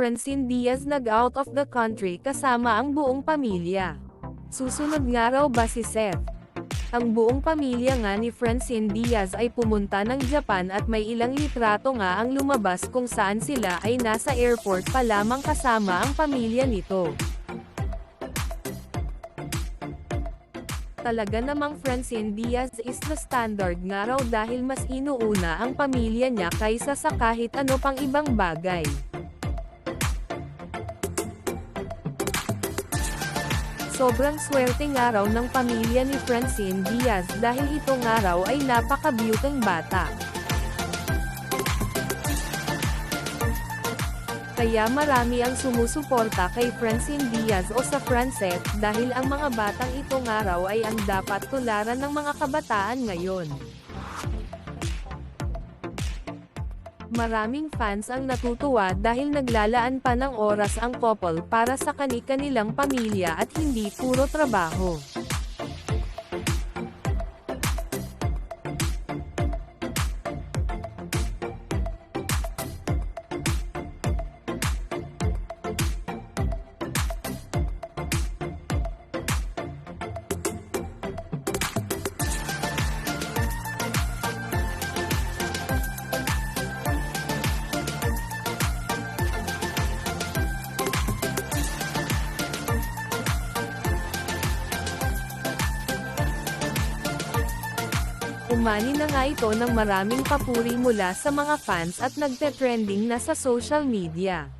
Francine Diaz nag-out of the country kasama ang buong pamilya. Susunod nga raw ba si Seth? Ang buong pamilya nga ni Francine Diaz ay pumunta ng Japan at may ilang litrato nga ang lumabas kung saan sila ay nasa airport pa lamang kasama ang pamilya nito. Talaga namang Francine Diaz is the standard nga raw dahil mas inuuna ang pamilya niya kaysa sa kahit ano pang ibang bagay. Sobrang swerte nga raw ng pamilya ni Francine Diaz dahil ito nga raw ay napaka-beauteng bata. Kaya marami ang sumusuporta kay Francine Diaz o sa Francet dahil ang mga batang ito nga raw ay ang dapat tularan ng mga kabataan ngayon. Maraming fans ang natutuwa dahil naglalaan pa ng oras ang couple para sa kani-kanilang pamilya at hindi puro trabaho. Umani na nga ito ng maraming papuri mula sa mga fans at nagte-trending na sa social media.